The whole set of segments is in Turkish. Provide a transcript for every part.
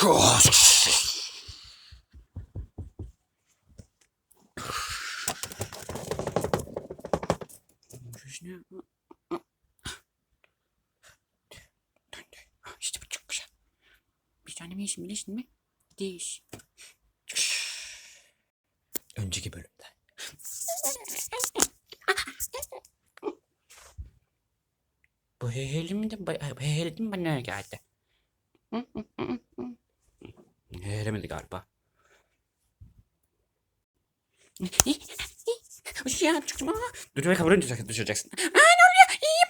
İşte bu çok güzel. Bir tane mi yeşil mi yeşil mi? Değiş. Önceki bölümde. Bu heyhelim de, bu heyhelim bana geldi. Heyelemedi galiba. Ya çıkma. Dur be kabuğunu düşeceksin. düşeceksin. Aa ne oluyor? İyi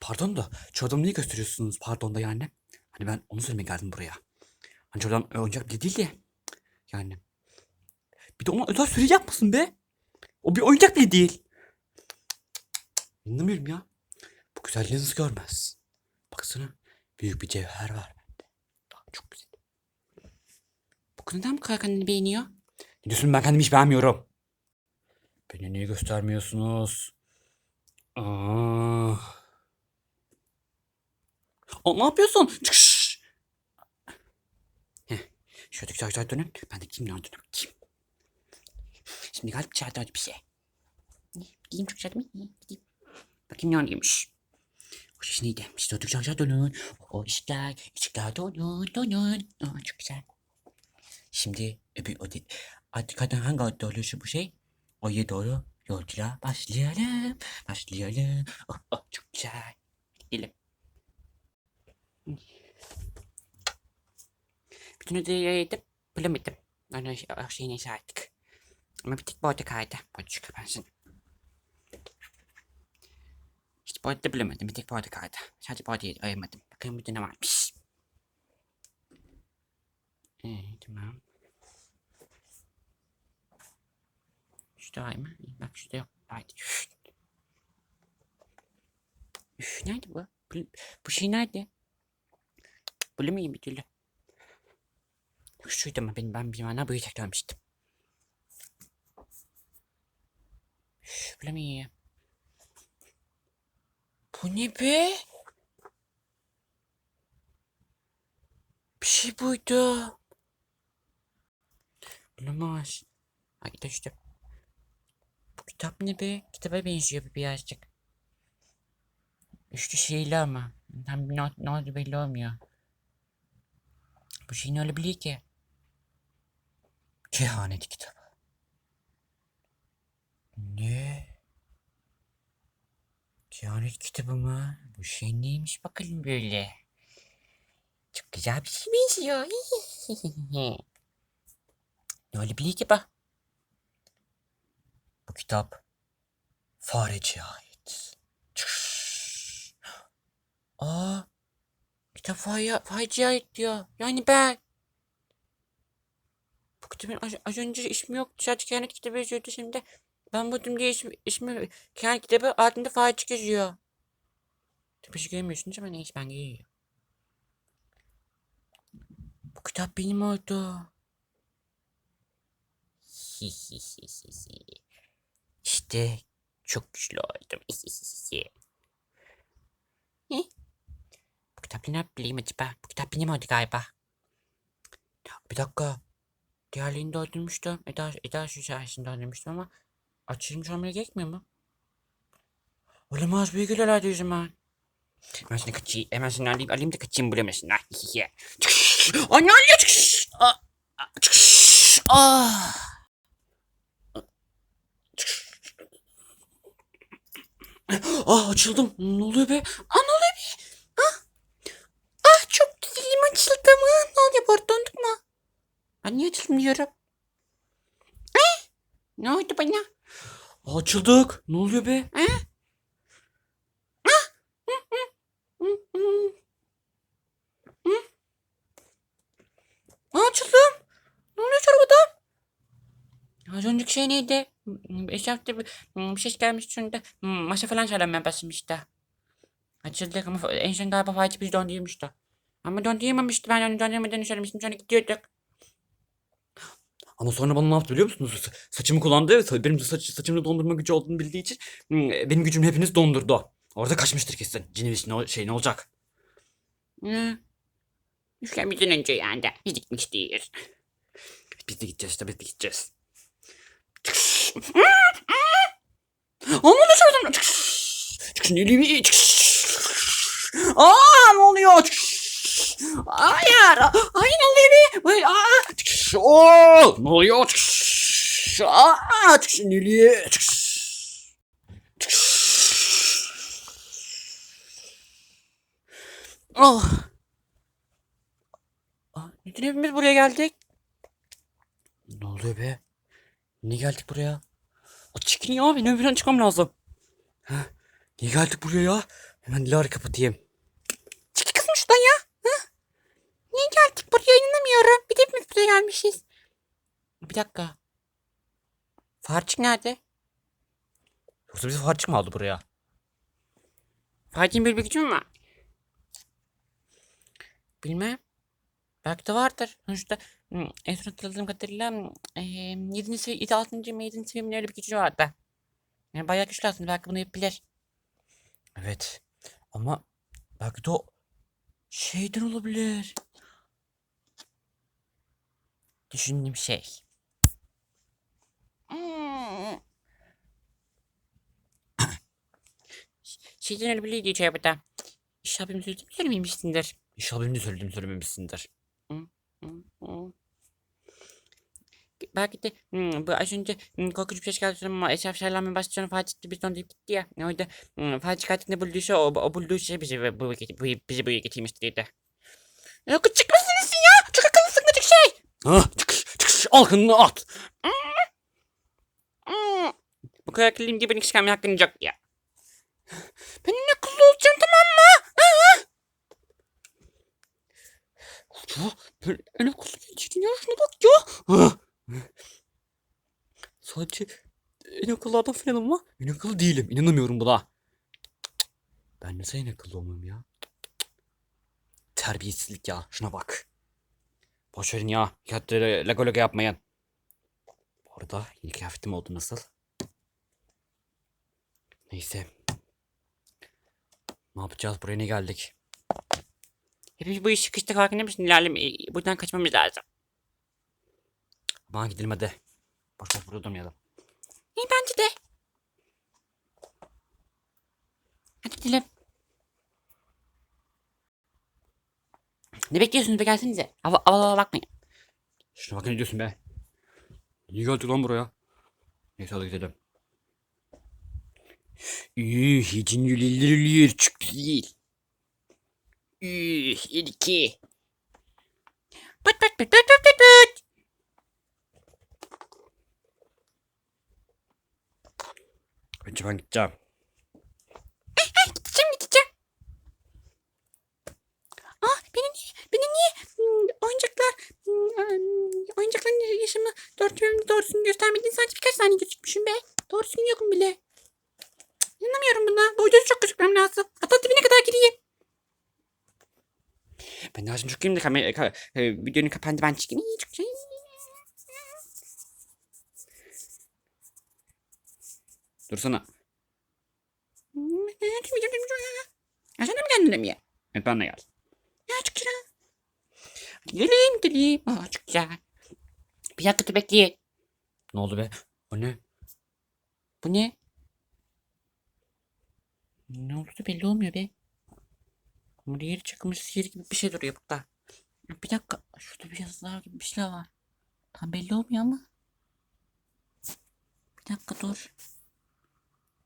Pardon da şu niye gösteriyorsunuz pardon da yani? Hani ben onu söylemeye geldim buraya. Hani şu adam oyuncak bile değil de. Yani. Bir de ona özel süre yapmasın be. O bir oyuncak bile değil. Anlamıyorum ya. Bu güzelliğinizi görmez. Baksana. Büyük bir cevher var bende. Aa, Çok güzel. Bu neden bu kadar kendini beğeniyor? Ne diyorsun ben kendimi hiç beğenmiyorum. Beni niye göstermiyorsunuz? Aa. Aa, ne yapıyorsun? Çıkış. Heh. Şöyle güzel güzel dönün. Ben de kimle dönüyorum? Kim? Şimdi galiba içeride bir şey. Gideyim çok güzel mi? Gideyim. Bakayım ne oluyormuş. O ses neydi? İşte o güzel dönün. O ışıklar, ışıklar dönün, dönün. Aa, çok güzel. Şimdi öbür o değil. Artık kadın hangi adda oluyorsa bu şey? O'ya doğru yolculuğa başlayalım. Başlayalım. Oh, oh, çok güzel. Gidelim. Bütün ödeyi yedim. Bulamadım. Onu o şey neyse artık. Ama bir tek bu arada kaydı. Bu arada arada bulamadım. Bir tek arada kaydı. Sadece arada aramadım. Bakalım burada ne varmış. Ee, tamam. Şu da var mı? Bak şurada yok. Haydi. Üf. Nerede bu? Bu, bu şey nerede? Bulamayayım bir türlü. Şuydu ama benim ben bir bana böyle tekrarmıştım. Üf, Bulamayayım. Bu ne be? Bir şey buydu. Bulamaz. Ay işte. Bu kitap ne be? Kitaba benziyor bir birazcık. Üstü şeyli ama. Tam ne, ne oldu belli olmuyor. Bu şey ne olabilir ki? Kehanet kitabı. Ne? Kehanet kitabı mı? Bu şey neymiş bakalım böyle. Çok güzel bir şey benziyor. ne olabilir ki bu? Bu kitap fareciye ait. Aa, kitap fare, fareciye ait diyor. Yani ben. Bu kitabın az, az önce ismi yoktu. Sadece kehanet kitabı yazıyordu şimdi. Ben buldum diye ismi, ismi kehanet kitabı altında fareci yazıyor. Tabii şey görmüyorsunuz ama neyse ben görüyorum. Bu kitap benim oldu. İşte çok güçlü oldum. Bu kitap ne bileyim acaba? Bu kitap benim oldu galiba. Bir dakika. Diğerlerini de öldürmüştüm. Eda, Eda şu sayesinde öldürmüştüm ama açılmış olmaya gerekmiyor mu? Olamaz büyük ilerlerde zaman. Hemen seni kaçayım. Hemen seni alayım, alayım da kaçayım bulamazsın. Ah. Çıkış. Anne anne çıkış. Ah, çıkış. Ah. Ah açıldım. Ne oluyor be? Ah ne oluyor be? Ah. Ah çok dilim açıldı mı? Ne oluyor bu döndük mü? Ben niye açıldım diyorum? Eh? Ne oldu bana? Açıldık. Ne oluyor be? Ah, Açıldım. Ne oluyor arabada? Az önceki şey neydi? Eşyafta bir, bir ses gelmiş şimdi. Masa falan söylenmeye başlamıştı. Açıldık ama en son galiba Fatih bizi dondurmuştu. Ama dondurmamıştı. Ben onu dondurmadan söylemiştim. Sonra gidiyorduk. Ama sonra bana ne yaptı biliyor musunuz? Sa- Saçımı kullandı ve benim saç, saçımı dondurma gücü olduğunu bildiği için hmm, benim gücümü hepiniz dondurdu. Orada kaçmıştır kesin. Ciniviş ne, ol- şey ne olacak? Hı. Üçlemizden önce yani. Biz gitmek istiyoruz. Biz de gideceğiz biz de gideceğiz. Oluyor şuradan? Çıkış Nilüvi. Aa ne oluyor? Hayır. Hayır be? Aa. Oo ne oluyor? Çıkış. Aa çıkış Nilüvi. Çıkış. Çıkış. Oh. Aa, neden hepimiz buraya geldik? Ne oluyor be? Niye geldik buraya? O çekin ya benim evden çıkmam lazım. Ha? Niye geldik buraya ya? Hemen Dilara'yı kapatayım. Çık kızım şuradan ya. Hı? Niye geldik buraya inanamıyorum. Bir de hepimiz buraya gelmişiz. Bir dakika. Farçık nerede? Yoksa bizi farçık mı aldı buraya? Farçık'ın bir gücü mü var? Bilmem. Belki de vardır. Sonuçta hmm, en son hatırladığım kadarıyla eee 7. seviye, 7. 6. mi 7. seviyemin öyle bir gücü vardı. Yani bayağı güçlü aslında. Belki bunu yapabilir. Evet. Ama belki de o şeyden olabilir. Düşündüğüm şey. Şeyden öyle bir diye burada. İş abim sözüm söylememişsindir. İnşallah benim de söylediğimi söylememişsindir. Belki de hmm, bu az önce hmm, korkunç bir ses geldi ama eşraf şerlenmeye başlayınca Fatih de bizden deyip gitti ya. Ne oldu? Hmm, Fatih katilini bulduysa o, o bulduğu şey bizi, bu, bu, bu, bizi buraya getirmişti dedi. Ya müsünüz ya? Çok akıllısın küçük şey. Ha çıkış alkınını at. Bu kadar akıllıyım diye beni kıskanmaya hakkın yok ya. Ben ne akıllı olacağım tamam mı? Ya, ben en akıllı gençtin ya şuna bak ya. Sadece en akıllı adam falan ama en akıllı değilim. İnanamıyorum buna. Ben nasıl en akıllı olmayayım ya? Terbiyesizlik ya. Şuna bak. Boş verin ya. Lago lago yapmayın. Bu arada yeni kıyafetim oldu nasıl? Neyse. Ne yapacağız? Buraya ne geldik? Hepimiz bu iş sıkıştık farkında mısın? İlerleme, buradan kaçmamız lazım. Aman gidelim hadi. Boş boş burada durmayalım. İyi bence de. Hadi gidelim. Ne bekliyorsunuz be gelsenize. Hava, hava, hava bakmayın. Şuna bak ne diyorsun be? Niye geldik lan buraya? Neyse hadi gidelim. Üh, hicin yülülülür çıktı değil. Üh, ilki. Pıt pıt pıt pıt pıt pıt pıt. Önce ben. Gideceğim gideceğim. Ah beni niye, beni niye hmm, oyuncaklar, hmm, oyuncakların yaşamı dört doğrusunu göstermedin. Sadece birkaç saniye gözükmüşüm be. Doğrusunu yokum bile. İnanamıyorum buna. Bu videoda çok gözükmem lazım. Hatta dibine kadar gireyim. Ben de şimdi çok gireyim de kamera, ka, e, videonun kapandı ben çıkayım. İyi, çok şey. Dursana. Hmm, Ya sen de mi kendine mi ye? Evet benle gel. Ya çok güzel. Gidelim gidelim. Aa çok güzel. Bir dakika bekleyin. Ne oldu be? O ne? Bu ne? Ne oldu belli olmuyor be. Buraya yeri çakılmış sihir gibi bir şey duruyor burada. Bir dakika. Şurada bir yazılar gibi bir şeyler var. Tam belli olmuyor ama. Bir dakika dur.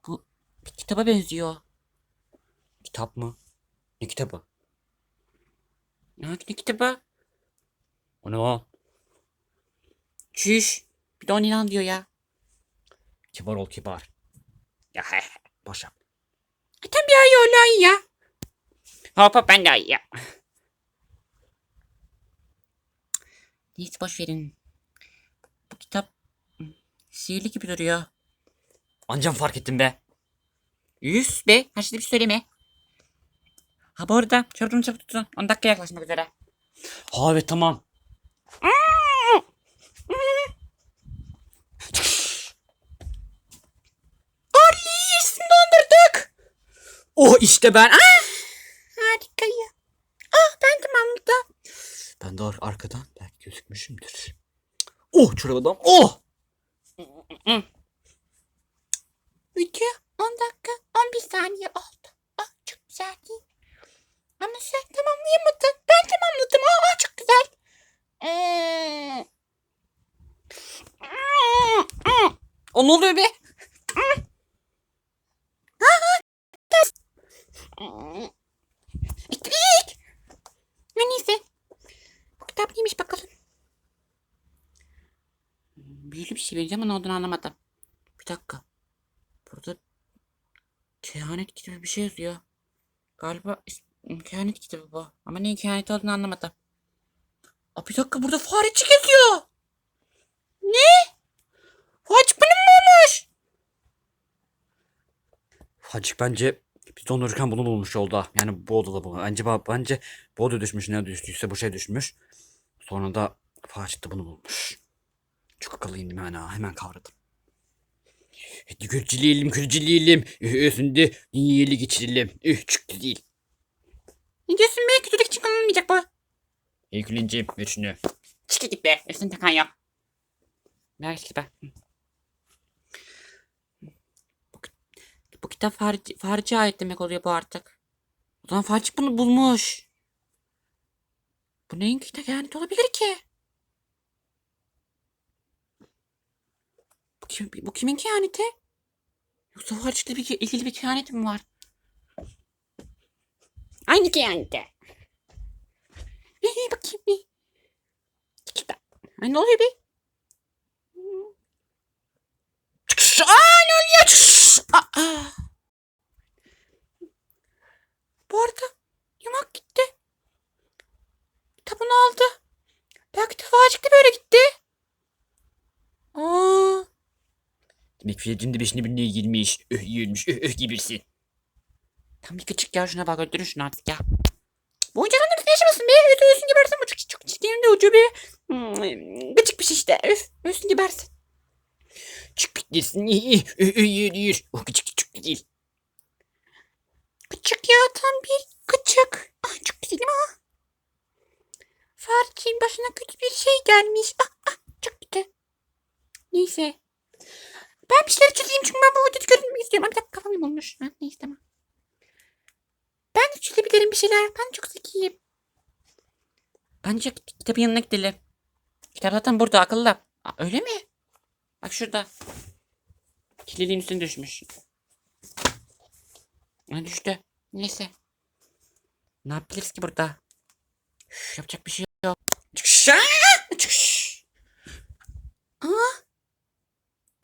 Bu bir kitaba benziyor. Kitap mı? Ne kitabı? Ne, ne kitabı? O ne o? Çüş. Bir de on inan diyor ya. Kibar ol kibar. Ya he he. Boş yap. Tabii ya öyle ya. Hop hop ben de iyi ya. Neyse boş verin. Bu kitap sihirli gibi duruyor. Ancam fark ettim be. Yüz be. Her şeyde bir söyleme. Ha bu arada çabuk çabuk tutun. 10 dakika yaklaşmak üzere. Ha evet tamam. Oh işte ben. Ah! Harika ya. Ah ben tamam burada. Ben de ar- arkadan belki gözükmüşümdür. Oh çorabadam. Oh! Video 10 dakika 11 saniye oldu. Ah çok güzel değil. Ama sen tamamlayamadın. Ben tamamladım. Aa çok güzel. Hmm. O ne oluyor be? İtlik. Ha, Neyse. Bu kitap neymiş bakalım. Ama ne olduğunu anlamadım. Bir dakika. Burada kehanet kitabı bir şey yazıyor. Galiba kehanet kitabı bu. Ama ne kehanet olduğunu anlamadım. Aa, bir dakika burada farecik yazıyor. Ne? Farecik benim mi olmuş? Farecik bence biz donurken bunu bulmuş yolda. Yani bu odada bu. Bence, bence bu oda düşmüş. Ne düştüyse bu şey düşmüş. Sonra da Farecik de bunu bulmuş. Çok akıllıyım ben ha. Hemen kavradım. Hadi kürcileyelim kürcileyelim. Üstünde dünyayı geçirelim. Üh çıktı değil. Ne diyorsun be? Kötülük için kullanılmayacak bu. Eklincim ver şunu. Çık git be. Üstüne takan yok. Ver git be. Bu, bu kitap farici, farici ait demek oluyor bu artık. O zaman farici bunu bulmuş. Bu neyin kitap yani olabilir ki? Kim, bu kimin kehaneti? Yoksa faricikle bir, ilgili bir kehanet mi var? Aynı kehanette. Ee, bakayım bir. Kitap. Ay ne oluyor be? Çıkış! Aa ne oluyor? Çıkış! Aa! Bu arada yumak gitti. Kitabını aldı. Belki de Vacik de böyle gitti. Aa, Demek Fiyat'ın da beşini birine girmiş. Öh yürümüş. Öh öh gibisin. Tam bir küçük ya şuna bak öldürün şunu artık ya. bu oyuncakların hepsini yaşamasın be. Ötü ölsün gebersin. Bu çok, çok ciddi de ucu bir. Hmm, gıcık bir şey işte. Öf, ölsün gebersin. Çık bitlesin. Öh öh yürü yürü. O küçük küçük değil. Küçük ya tam bir küçük. Ah çok güzel değil mi? Ah. Farçin başına kötü bir şey gelmiş. Ah ah çok kötü. Neyse. Ben bir şeyler çözeyim çünkü ben bu videoyu görünmek istiyorum. Bir dakika kafam yamulmuş. Ha, neyse tamam. Ben çözebilirim bir şeyler. Ben çok zekiyim. Bence kit- kitabın yanına gidelim. Kitap zaten burada akıllı. Aa, öyle mi? Bak şurada. Kililiğin üstüne düşmüş. Ha düştü. Neyse. Ne yapabiliriz ki burada? Üf, yapacak bir şey yok. Çıkış! Aa! Çıkış! Aa.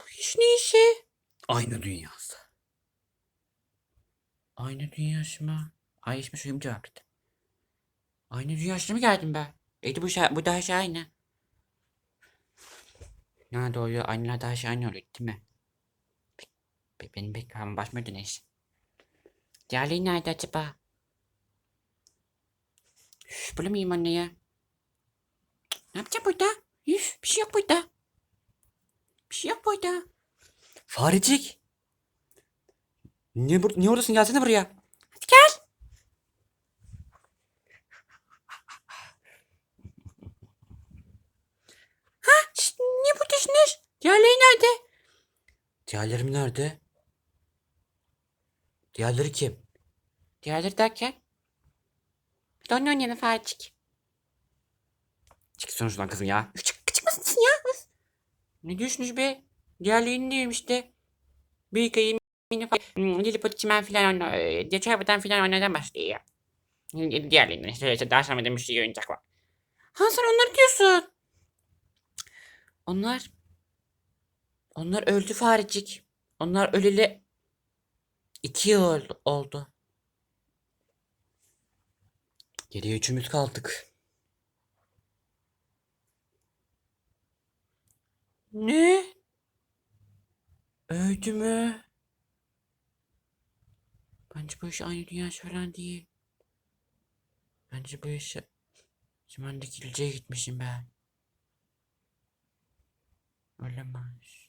Bu iş ne işi? Aynı dünyası. Aynı dünyası mı? Ay suyum cevap verdi. Aynı dünyasına mı geldim ben? Eydi bu, şey, bu da her şey aynı. Nerede oluyor? Aynılar da her şey aynı oluyor değil mi? Be, be, benim beklemem baş mı neyse. Diğerleri nerede acaba? Üf, bulamayayım anne ya. Ne yapacağım burada? Üf, bir şey yok burada. Bir şey yok burada. Farecik. Niye, bur niye oradasın? Gelsene buraya. Hadi gel. Ha, şşt, niye buradasınız? Diğerleri nerede? Diğerlerim nerede? Diğerleri kim? Diğerleri derken? Don oynayalım Farcık. Çıksana şuradan kızım ya. Çık, çıkmasın ya. Ne diyorsunuz be? Diğerlerini diyorum işte. Büyük ayı mini falan. Hmm, Lilliput çimen filan oyna. Geçerbadan filan oynadan başlıyor. Diğerlerini işte, işte daha sonra demiş oyuncak var. Ha sen onları diyorsun. Onlar onlar öldü farecik. Onlar öleli iki yıl oldu. Geriye üçümüz kaldık. Ne? Öldü mü? Bence bu iş aynı dünya falan değil. Bence bu iş Çimendeki ilçeye gitmişim ben. Olamaz.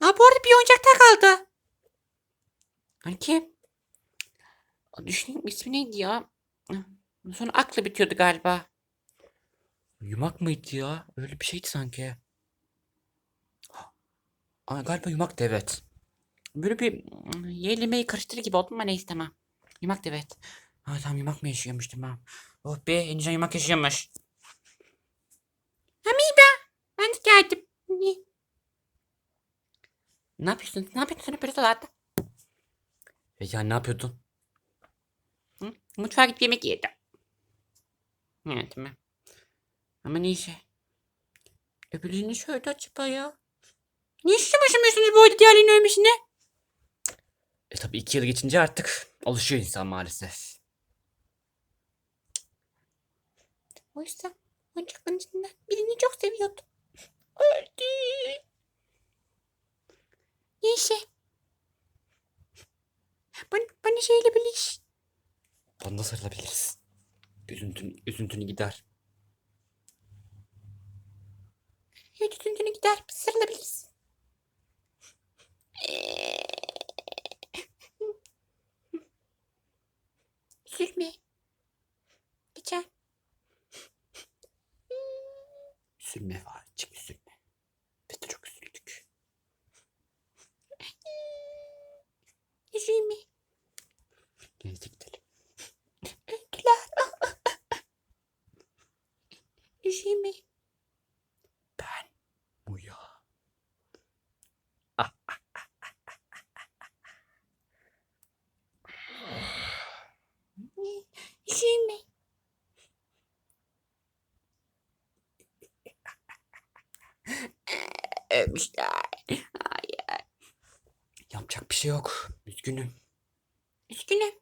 Ha bu arada bir oyuncak daha kaldı. Hani kim? Düşüneyim ismi neydi ya? Sonra aklı bitiyordu galiba. Yumak mıydı ya? Öyle bir şeydi sanki. Aa, galiba yumaktı evet. Böyle bir mm, yelemeyi karıştırır gibi oldum ama neyse tamam. Yumaktı evet. Ha tamam yumak mı yaşıyormuş tamam. Oh be Enişten yumak yaşıyormuş. Ben de geldim. Ne? Yapıyorsun? Ne yapıyorsun böyle salakta? E ya ne yapıyordun? Hı? Mutfağa gidip yemek yedim. Evet tamam. Ama neyse. Öbürünü şöyle acaba ya. Niye şu başımıyorsunuz bu oyda diğerlerinin ölmesine? E tabi iki yıl geçince artık alışıyor insan maalesef. Oysa oyuncakların içinden birini çok seviyordum. Öldü. Neyse. Bana, bana şeyle bir iş. Bana sarılabiliriz. Üzüntün, üzüntünü gider. Evet üzüntünü gider. Biz sarılabiliriz. me. Ölmüşler. Hayır. Yapacak bir şey yok. Üzgünüm. Üzgünüm.